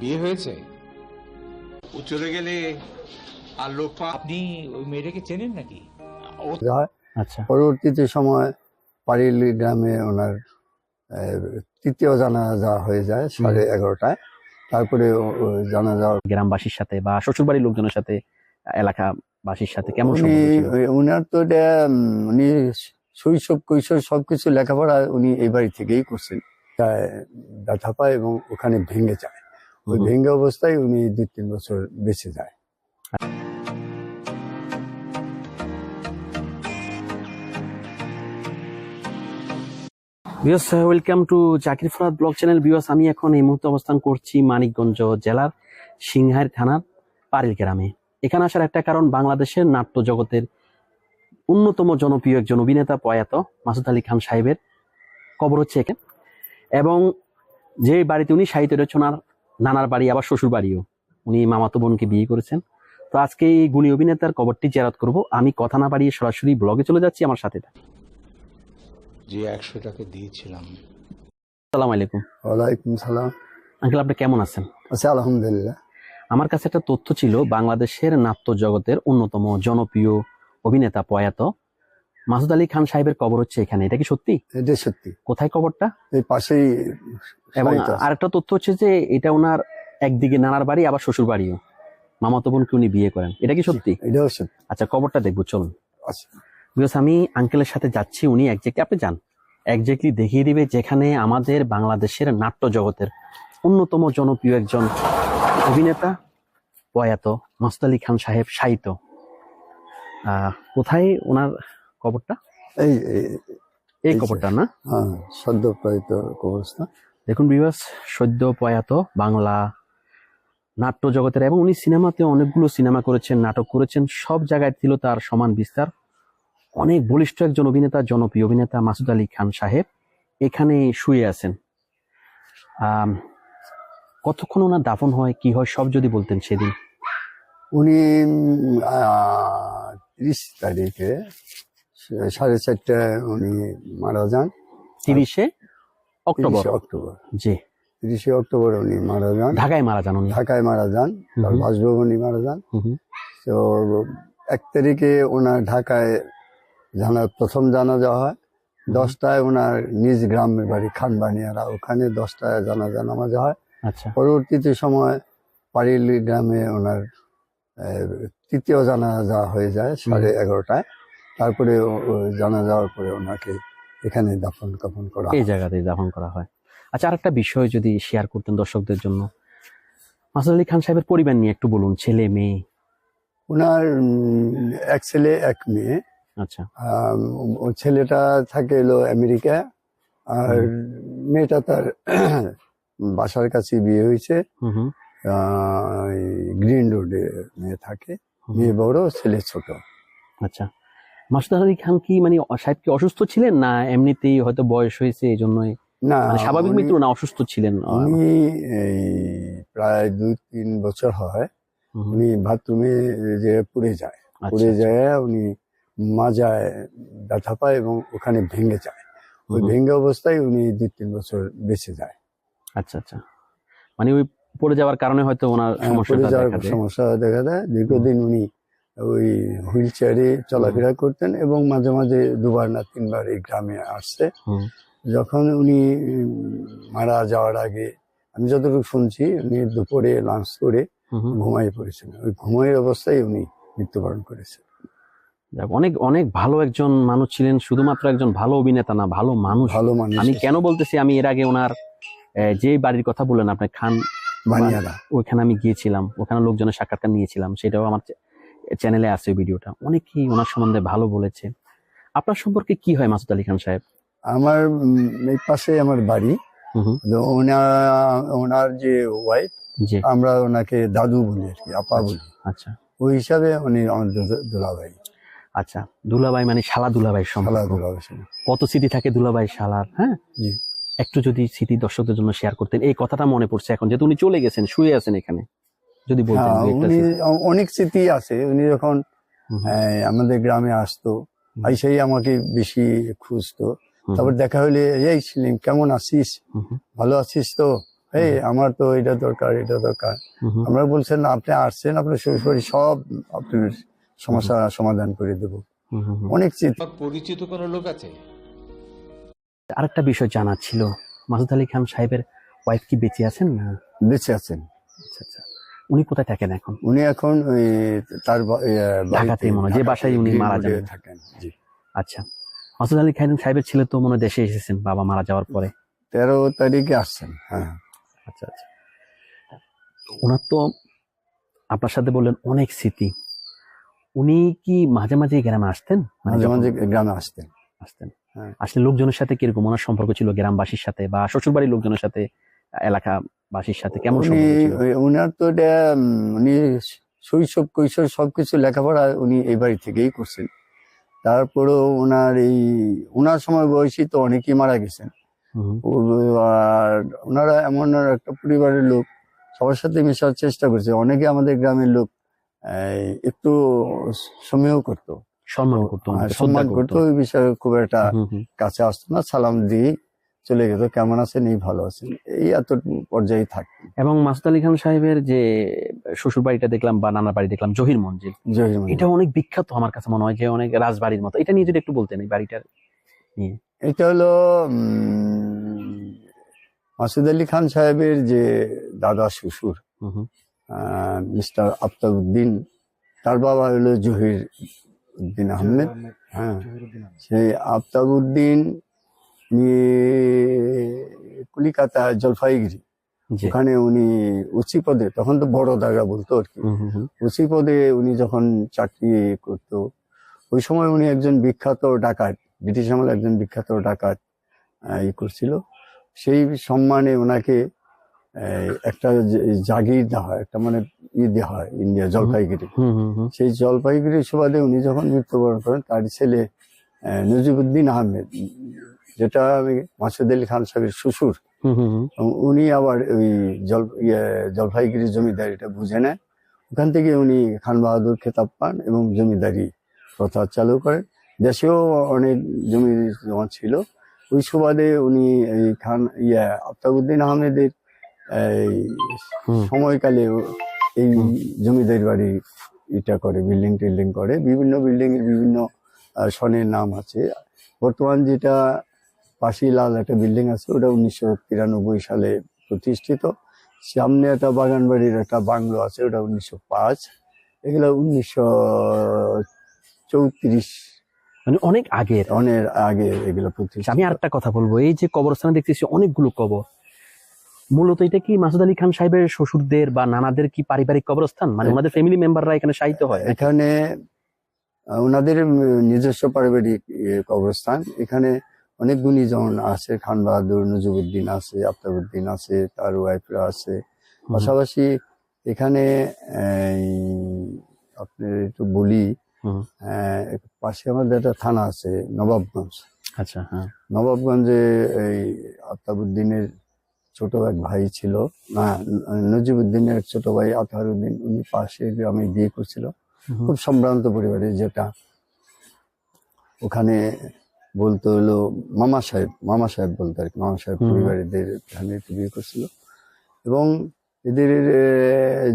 বিয়ে হয়েছে? ও চলে গেলে আর লোক আপনি ওই মেয়েটাকে চেনেন নাকি? আচ্ছা। পরবর্তীতে সময় পারিলি গ্রামে ওনার তৃতীয় জানাজা হয়ে যায় সাড়ে এগারোটায়। তারপরে জানাজা গ্রামবাসীর সাথে বা শ্বশুরবাড়ির লোকজনের সাথে এলাকাবাসীর সাথে কেমন উনি সম্পর্ক উনার তো এটা উনি শৈশব কৈশোর সবকিছু লেখাপড়া উনি এই বাড়ি থেকেই করছেন। তাই ব্যথা পায় এবং ওখানে ভেঙে যায়। ওই। অবস্থায় উনি দুই তিন বছর বেঁচে যায়। Welcome to Zakir Farad blog channel আমি এখন এই মুহূর্তে অবস্থান করছি মানিকগঞ্জ জেলার সিংহার থানার পারিল গ্রামে। এখানে আসার একটা কারণ বাংলাদেশের নাট্য জগতের অন্যতম জনপ্রিয় একজন অভিনেতা প্রয়াত মাসুদ আলী খান সাহেবের কবর হচ্ছে এখানে। এবং যে বাড়িতে উনি সাহিত্য রচনার নানার বাড়ি আবার শ্বশুর বাড়িও। উনি মামাতো বোনকে বিয়ে করেছেন। তো আজকে এই গুণী অভিনেতার কবরটি জেরাত করব। আমি কথা না বাড়িয়ে সরাসরি ব্লগে চলে যাচ্ছি আমার সাথে। যে একশো টাকা দিয়েছিলাম। আসসালামু আলাইকুম। ওয়ালাইকুম সালাম। আঙ্কেল আপনি কেমন আছেন? আচ্ছা আলহামদুলিল্লাহ। আমার কাছে একটা তথ্য ছিল বাংলাদেশের নাট্য জগতের অন্যতম জনপ্রিয় অভিনেতা প্রয়াত মাসুদ আলী খান সাহেবের কবর হচ্ছে এখানে এটা কি সত্যি? এটা সত্যি। কোথায় কবরটা? এই পাশেই এবং। আরেকটা তথ্য হচ্ছে যে এটা ওনার একদিকে নানার বাড়ি আবার শ্বশুর বাড়িও মামাতো বোনকে উনি বিয়ে করেন। এটা কি সত্যি? এটাও সত্যি। আচ্ছা কবরটা দেখব চলুন। আচ্ছা। বিকজ আমি আঙ্কেলের সাথে যাচ্ছি উনি একজ্যাক্টলি আপনি যান। একজ্যাক্টলি দেখিয়ে দিবে যেখানে আমাদের বাংলাদেশের নাট্য জগতের অন্যতম জনপ্রিয় একজন অভিনেতা প্রয়াত মাসুদ আলী খান সাহেব সাহিত্য আহ, কোথায় ওনার কবরটা? এই এই, কবরটা না? হ্যাঁ সদ্য প্রয়ত কবরস্থান দেখুন বিবাস সদ্য প্রয়াত বাংলা নাট্য জগতের এবং উনি সিনেমাতে অনেকগুলো সিনেমা করেছেন নাটক করেছেন সব জায়গায় ছিল তার সমান বিস্তার। অনেক বলিষ্ঠ একজন অভিনেতা জনপ্রিয় অভিনেতা মাসুদ আলী খান সাহেব এখানে শুয়ে আছেন। কতক্ষণ ওনার দাফন হয় কি হয় সব যদি বলতেন সেদিন। উনি তিরিশ তারিখে সাড়ে চারটায় উনি মারা যান। তিরিশে অক্টোবর। অক্টোবর। জি। তিরিশে অক্টোবর উনি মারা যান। ঢাকায় মারা যান উনি। ঢাকায় মারা যান। তার বাসভবনে মারা যান। তো এক তারিখে ওনার ঢাকায় জানা প্রথম জানাজা হয়। দশটায় ওনার নিজ গ্রামের বাড়ি খানবানিয়ারা ওখানে দশটায় জানাজা নামাজা হয়। আচ্ছা। পরবর্তীতে সময় পারিলি গ্রামে ওনার তৃতীয় জানাজা হয়ে যায় সাড়ে এগারোটায়। তারপরে জানা যাওয়ার পরে ওনাকে এখানে দাফন কাফন করা এই হয়। জায়গাতে দাফন করা হয়। আচ্ছা আরেকটা বিষয় যদি শেয়ার করতেন দর্শকদের জন্য। মাসুদ আলী খান সাহেবের পরিবার নিয়ে একটু বলুন ছেলে মেয়ে। ওনার এক ছেলে এক মেয়ে। আচ্ছা। ও ছেলেটা থাকে এলো আমেরিকা আর মেয়েটা তার বাসার কাছে বিয়ে হয়েছে। হুম হুম। গ্রিন রোডে মেয়ে থাকে। মেয়ে বড় ছেলে ছোট। আচ্ছা। মাসুদ আলী খান কি মানে সাহেব কি অসুস্থ ছিলেন? না এমনিতেই হয়তো বয়স হয়েছে এই জন্যই না মানে স্বাভাবিক মৃত্যু না অসুস্থ ছিলেন? উনি প্রায় দুই তিন বছর হয়। উনি বাথরুমে যে পুড়ে যায়। আচ্ছা, পুড়ে আচ্ছা। যায় উনি মাজায় ব্যথা পায় এবং ওখানে ভেঙে যায়। ওই। ভেঙে অবস্থায় উনি দুই তিন বছর বেঁচে যায়। আচ্ছা আচ্ছা। মানে ওই পড়ে যাওয়ার কারণে হয়তো ওনার দেয়। সমস্যা দেখা দেয়। দীর্ঘদিন উনি ওই হুইল চেয়ারে চলাফেরা করতেন এবং মাঝে মাঝে দুবার না তিনবার এই গ্রামে আসছে। যখন উনি মারা যাওয়ার আগে আমি যতটুকু শুনছি উনি দুপুরে লাঞ্চ করে। ঘুমাই পড়েছেন। ওই ঘুমাইয়ের অবস্থায় উনি মৃত্যুবরণ করেছেন। যাক, অনেক অনেক ভালো একজন মানুষ ছিলেন শুধুমাত্র একজন ভালো অভিনেতা না ভালো মানুষ। ভালো মানুষ আমি কেন বলতেছি আমি এর আগে ওনার যে বাড়ির কথা বললেন আপনি খান বানিয়ারা ওইখানে আমি গিয়েছিলাম ওখানে লোকজনের সাক্ষাৎকার নিয়েছিলাম সেটাও আমার চ্যানেলে আছে ভিডিওটা। অনেকেই ওনার সম্বন্ধে ভালো বলেছে। আপনার সম্পর্কে কি হয় মাসুদ আলী খান সাহেব? আমার এই পাশে আমার বাড়ি। ওনার ওনার যে ওয়াইফ আমরা ওনাকে দাদু বলি আর কি আপা বলি। আচ্ছা ওই হিসাবে উনি আমার দু- দুলাভাই। আচ্ছা দুলাভাই মানে শালা দুলাভাই সম্পর্ক। দুলাভাই কত স্মৃতি থাকে দুলাভাই শালার হ্যাঁ? একটু যদি স্মৃতি দর্শকদের জন্য শেয়ার করতেন এই কথাটা মনে পড়ছে এখন যেহেতু উনি চলে গেছেন শুয়ে আছেন এখানে। যদি বলতেন হ্যাঁ, উনি অনেক স্মৃতি আছে। উনি যখন আমাদের গ্রামে আসতো হুম। আইসাই আমাকে বেশি খুঁজতো। তারপর দেখা হলে এই সেলিম কেমন আছিস? ভালো আছিস তো? এই আমার তো এটা দরকার এটা দরকার। আমরা বলছেন আপনি আসছেন আপনার সরাসরি সব আপনার সমস্যা সমাধান করে দেব। অনেক তোমার পরিচিত কোনো লোক আছে? আরেকটা বিষয় জানা ছিল। মাসুদ আলী খান সাহেবের ওয়াইফ কি বেঁচে আছেন না? বেঁচে আছেন। আচ্ছা আচ্ছা। উনি কোথায় থাকেন এখন? উনি এখন তার ঢাকাতেই মনে হয়, যে বাসায় উনি মারা যান। থাকেন আচ্ছা। মাসুদ আলী খান সাহেবের ছেলে তো মনে দেশে এসেছেন বাবা মারা যাওয়ার পরে। তেরো তারিখে আসছেন হ্যাঁ। আচ্ছা আচ্ছা। ওনার তো আপনার সাথে বললেন অনেক স্মৃতি। উনি কি মাঝে মাঝে গ্রামে আসতেন? মানে মাঝে মাঝে গ্রামে আসতেন। আসতেন। হ্যাঁ। আসলে লোকজনের সাথে কীরকম? ওনার সম্পর্ক ছিল গ্রামবাসীর সাথে বা শ্বশুরবাড়ির লোকজনের সাথে এলাকাবাসীর সাথে কেমন উনার তো এটা উনি শৈশব কৈশোর সবকিছু লেখাপড়া উনি এই বাড়ি থেকেই করছেন। তারপরেও ওনার এই ওনার সময় বয়সী তো অনেকেই মারা গেছেন। আর ওনারা এমন একটা পরিবারের লোক সবার সাথে মেশার চেষ্টা করছে। অনেকে আমাদের গ্রামের লোক একটু সমীহ করতো। সম্মান করতো সম্মান করতো। ওই বিষয়ে খুব একটা কাছে আসতো না। সালাম দিয়ে চলে গেছে কেমন আছেন এই ভালো আছেন এই এত পর্যায়ে থাকতেন এবং মাসুদ আলী খান সাহেবের যে শ্বশুর বাড়িটা দেখলাম বা নানা বাড়ি দেখলাম জহির মঞ্জিল। এটা অনেক বিখ্যাত আমার কাছে মনে হয় যে অনেক রাজবাড়ির মতো। এটা নিয়ে যদি একটু বলতেন এই বাড়িটার নিয়ে। এটা হলো উম, মাসুদ আলী খান সাহেবের যে দাদা শ্বশুর হুম, হুম, মিস্টার আফতাবউদ্দিন তার বাবা হলো জহির উদ্দিন আহমেদ। হ্যাঁ সেই আফতাবউদ্দিন উনি কলিকাতা জলপাইগুড়ি। ওখানে উনি উঁচি পদে তখন তো বড় দাগা বলতো আর কি। উঁচি পদে উনি যখন চাকরি করতো ওই সময় উনি একজন বিখ্যাত ডাকাত ব্রিটিশ আমলে একজন বিখ্যাত ডাকাত ই করছিল। সেই সম্মানে ওনাকে একটা জাগির দেওয়া হয় একটা মানে ই দেওয়া হয় ইন্ডিয়া জলপাইগুড়ি। হুম, হুম, হুম, সেই জলপাইগুড়ি সুবাদে উনি যখন মৃত্যুবরণ করেন তার ছেলে নজিবুদ্দিন আহমেদ যেটা আমি মাসুদ আলী খান সাহেবের শ্বশুর উনি আবার ওই জল ইয়ে জলপাইগুড়ি জমিদারিটা বুঝে নেয়। ওখান থেকে উনি খান বাহাদুর খেতাব পান এবং জমিদারি প্রথা চালু করেন। দেশেও অনেক জমি জমা ছিল। ওই সুবাদে উনি এই খান ইয়া আফতাবুদ্দিন আহমেদের সময়কালে এই। জমিদারি বাড়ি এটা করে বিল্ডিং টিল্ডিং করে। বিভিন্ন বিল্ডিং এর বিভিন্ন সনের নাম আছে। বর্তমান যেটা পাশিলাল একটা বিল্ডিং আছে ওটা উনিশশো তিরানব্বই সালে প্রতিষ্ঠিত। সামনে একটা বাগান বাড়ির একটা বাংলো আছে ওটা উনিশশো পাঁচ। এগুলো উনিশশো চৌত্রিশ। মানে অনেক আগের। অনেক আগে এগুলো প্রতিষ্ঠিত। আমি আরেকটা কথা বলব এই যে কবরস্থানে দেখতেছি অনেকগুলো কবর। মূলত এটা কি মাসুদ আলী খান সাহেবের শ্বশুরদের বা নানাদের কি পারিবারিক কবরস্থান? মানে ওনাদের ফ্যামিলি মেম্বাররা এখানে সাহিত্য হয়? এখানে ওনাদের নিজস্ব পারিবারিক কবরস্থান। এখানে অনেক গুণীজন আছে খান বাহাদুর নজিবুদ্দিন আছে আফতাবুদ্দিন আছে তার ওয়াইফরা আছে। পাশাপাশি এখানে আপনার একটু বলি পাশে আমাদের একটা থানা আছে নবাবগঞ্জ। আচ্ছা। হ্যাঁ নবাবগঞ্জে এই আফতাবুদ্দিনের ছোট এক ভাই ছিল না নজিবুদ্দিনের ছোট ভাই আতহারুদ্দিন উনি পাশে গ্রামে বিয়ে করছিল। খুব সম্ভ্রান্ত পরিবারে যেটা। ওখানে বলতে হলো মামা সাহেব মামা সাহেব বলতে আর কি মামা সাহেব। পরিবারেদের এখানে একটু বিয়ে করছিল। এবং এদের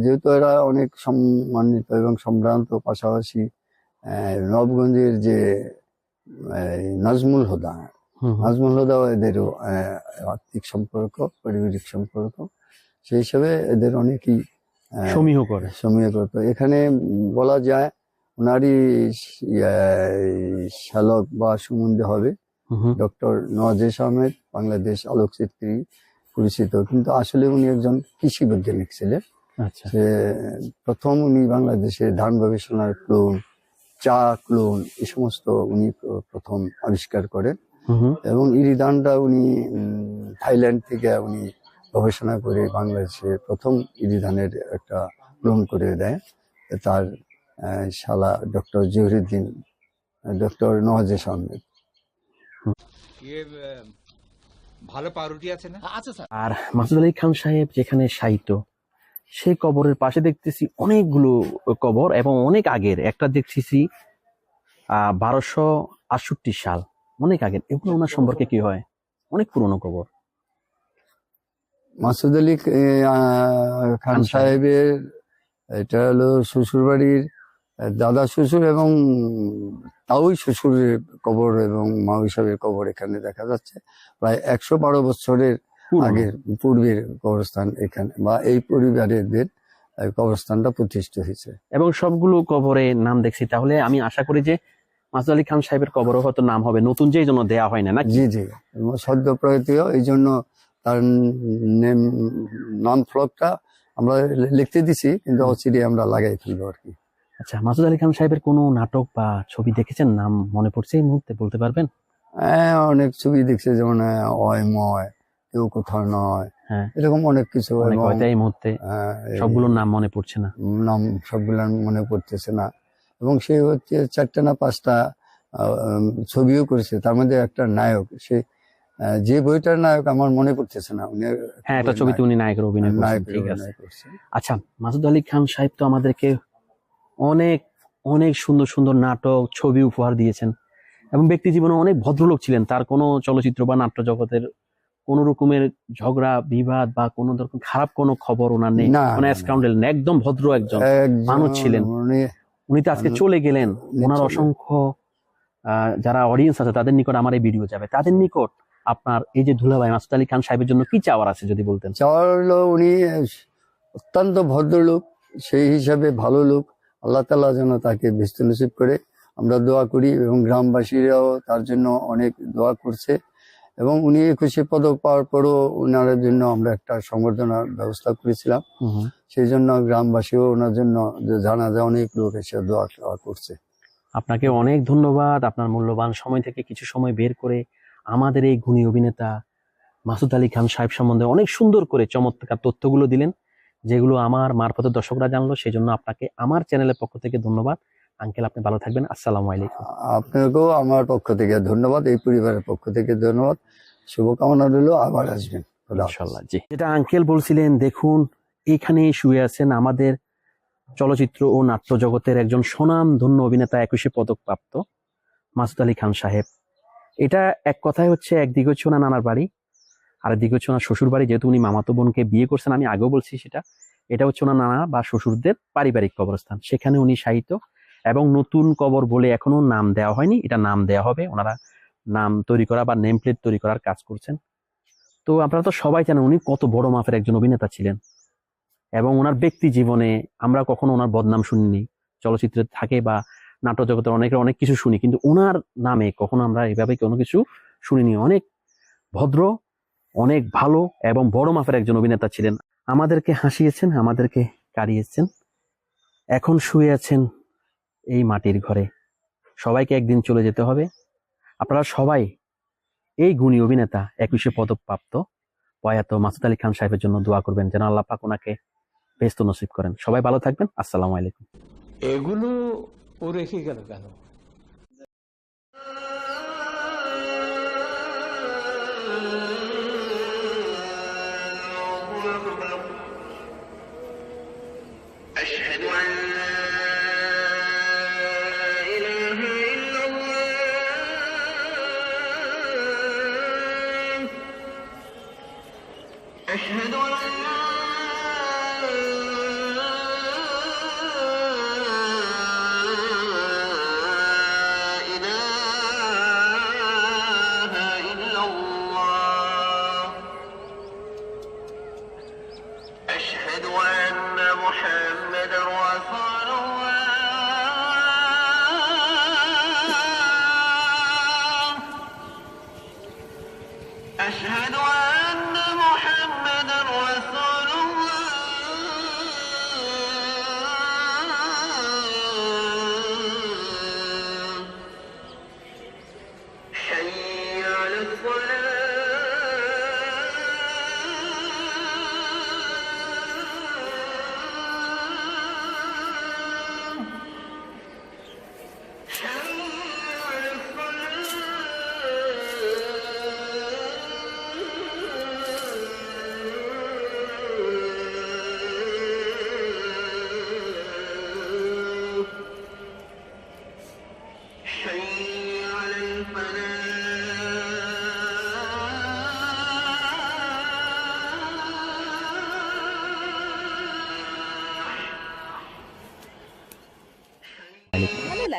যেহেতু এরা অনেক সম্মানিত এবং সম্ভ্রান্ত পাশাপাশি নবগঞ্জের যে নাজমুল হোদা নাজমুল হোদা এদেরও আর্থিক সম্পর্ক পারিবারিক সম্পর্ক। সেই হিসাবে এদের অনেকই সমীহ করে। সমীহ করতো এখানে বলা যায় ওনারই ইয়ে, শ্যালক বা সুমন্দি হবে। ডক্টর নওয়াজেশ আহমেদ বাংলাদেশ আলোকচিত্রী পরিচিত। কিন্তু আসলে উনি একজন কৃষি বৈজ্ঞানিক ছিলেন। আচ্ছা। প্রথম উনি বাংলাদেশে ধান গবেষণার ক্লোন চা ক্লোন এই সমস্ত উনি প্রথম আবিষ্কার করেন। এবং ইরিধানটা উনি থাইল্যান্ড থেকে উনি গবেষণা করে বাংলাদেশে প্রথম ইরিধানের একটা ক্লোন করে দেয়। তার শালা ডক্টর জহিরুদ্দিন ডক্টর নওয়াজেশ আহমেদ ইয়ে ভালো পাউরুটি আছে না? আর মাসুদ আলী খান সাহেব যেখানে সাহিত্য সেই কবরের পাশে দেখতেছি অনেকগুলো কবর এবং অনেক আগের। একটা দেখতেছি বারোশো আটষট্টি সাল। অনেক আগের। এগুলো ওনার সম্পর্কে কি হয়? অনেক পুরনো কবর। মাসুদ আলী খান খান সাহেবের এটা হলো শ্বশুর বাড়ির দাদা শ্বশুর এবং তাওই শ্বশুরের কবর এবং মাউই সাহেবের কবর এখানে দেখা যাচ্ছে। প্রায় একশো বারো বছরের আগের পূর্বের কবরস্থান এখানে বা এই পরিবারের কবরস্থানটা প্রতিষ্ঠিত হয়েছে। এবং সবগুলো কবরে নাম দেখছি। তাহলে আমি আশা করি যে মাসুদ আলী খান সাহেবের কবরও হয়তো নাম হবে নতুন যে জন্য দেয়া হয় না নাকি? জি জি। সদ্য প্রয়তীয় এই জন্য তার নেম- নাম ফলকটা আমরা লিখতে দিছি কিন্তু অচিরে আমরা লাগাই ফেলব আর কি। আচ্ছা মাসুদ আলী খান সাহেবের কোনো নাটক বা ছবি দেখেছেন? নাম মনে পড়ছে এই মুহূর্তে বলতে পারবেন? হ্যাঁ অনেক ছবি দেখছে যেমন অয় ময় কেউ কোথাও নয়। হ্যাঁ। এরকম অনেক কিছু এই মুহূর্তে সবগুলোর নাম মনে পড়ছে না। নাম সবগুলো মনে পড়তেছে না। এবং সে হচ্ছে চারটা না পাঁচটা ছবিও করেছে তার মধ্যে একটা নায়ক। সে যে বইটার নায়ক আমার মনে পড়তেছে না উনি হ্যাঁ একটা ছবিতে উনি নায়কের অভিনয় করছেন নায়ক ঠিক আছে। আচ্ছা মাসুদ আলী খান সাহেব তো আমাদেরকে অনেক অনেক সুন্দর সুন্দর নাটক ছবি উপহার দিয়েছেন। এবং ব্যক্তি জীবনে অনেক ভদ্রলোক ছিলেন। তার কোনো চলচ্চিত্র বা নাট্য জগতের কোন রকমের ঝগড়া বিবাদ বা কোনো রকম খারাপ কোনো খবর ওনার নেই। মানে স্কাউন্ডেল একদম ভদ্র একজন। মানুষ ছিলেন। উনি তো আজকে চলে গেলেন। ওনার অসংখ্য আহ, যারা অডিয়েন্স আছে তাদের নিকট আমার এই ভিডিও যাবে। তাদের নিকট আপনার এই যে দুলাভাই মাসুদ আলী খান সাহেবের জন্য কি চাওয়ার আছে যদি বলতেন? চাওয়ার হলো উনি অত্যন্ত ভদ্রলোক সেই হিসাবে ভালো লোক। আল্লাহ তালা যেন তাকে ব্যস্ত নসিব করে। আমরা দোয়া করি এবং গ্রামবাসীরাও তার জন্য অনেক দোয়া করছে এবং উনি একুশে পদক পাওয়ার পরও ওনার জন্য আমরা একটা সংবর্ধনার ব্যবস্থা করেছিলাম। সেই জন্য গ্রামবাসীও ওনার জন্য যে জানা যায় অনেক লোক এসে দোয়া দোয়া করছে। আপনাকে অনেক ধন্যবাদ। আপনার মূল্যবান সময় থেকে কিছু সময় বের করে আমাদের এই গুণী অভিনেতা মাসুদ আলী খান সাহেব সম্বন্ধে অনেক সুন্দর করে চমৎকার তথ্যগুলো দিলেন। যেগুলো আমার মারফতে দর্শকরা জানলো সেই জন্য আপনাকে আমার চ্যানেলের পক্ষ থেকে ধন্যবাদ। আঙ্কেল আপনি ভালো থাকবেন। আসসালামু আলাইকুম। আপনাকেও আমার পক্ষ থেকে ধন্যবাদ এই পরিবারের পক্ষ থেকে ধন্যবাদ। শুভকামনা রইল আবার আসবেন। ইনশাল্লাহ জি। যেটা আঙ্কেল বলছিলেন দেখুন এখানে শুয়ে আছেন আমাদের চলচ্চিত্র ও নাট্য জগতের একজন সুনাম ধন্য অভিনেতা একুশে পদক প্রাপ্ত মাসুদ আলী খান সাহেব। এটা এক কথায় হচ্ছে একদিকে হচ্ছে ওনার নানার বাড়ি। আর একদিকে হচ্ছে ওনার শ্বশুর বাড়ি যেহেতু উনি মামাতো বোনকে বিয়ে করছেন, আমি আগেও বলছি সেটা। এটা হচ্ছে ওনার নানা বা শ্বশুরদের পারিবারিক কবরস্থান। সেখানে উনি সাহিত্য এবং নতুন কবর বলে এখনও নাম দেওয়া হয়নি। এটা নাম দেওয়া হবে। ওনারা নাম তৈরি করা বা নেম প্লেট তৈরি করার কাজ করছেন। তো আপনারা তো সবাই জানেন উনি কত বড় মাপের একজন অভিনেতা ছিলেন। এবং ওনার ব্যক্তি জীবনে আমরা কখনো ওনার বদনাম শুনিনি। চলচ্চিত্রে থাকে বা নাটক জগতের অনেকের অনেক কিছু শুনি, কিন্তু ওনার নামে কখনো আমরা এভাবে কোনো কিছু শুনিনি। অনেক ভদ্র অনেক ভালো এবং বড় মাপের একজন অভিনেতা ছিলেন। আমাদেরকে হাসিয়েছেন, আমাদেরকে কারিয়েছেন এখন শুয়ে আছেন এই মাটির ঘরে। সবাইকে একদিন চলে যেতে হবে। আপনারা সবাই এই গুণী অভিনেতা, একুশে পদক প্রাপ্ত প্রয়াত মাসুদ আলী খান সাহেবের জন্য দোয়া করবেন যেন আল্লাহ পাক ওনাকে ব্যস্ত নসিব করেন। সবাই ভালো থাকবেন। আসসালামু আলাইকুম। এগুলো ও রেখে গেল কেন?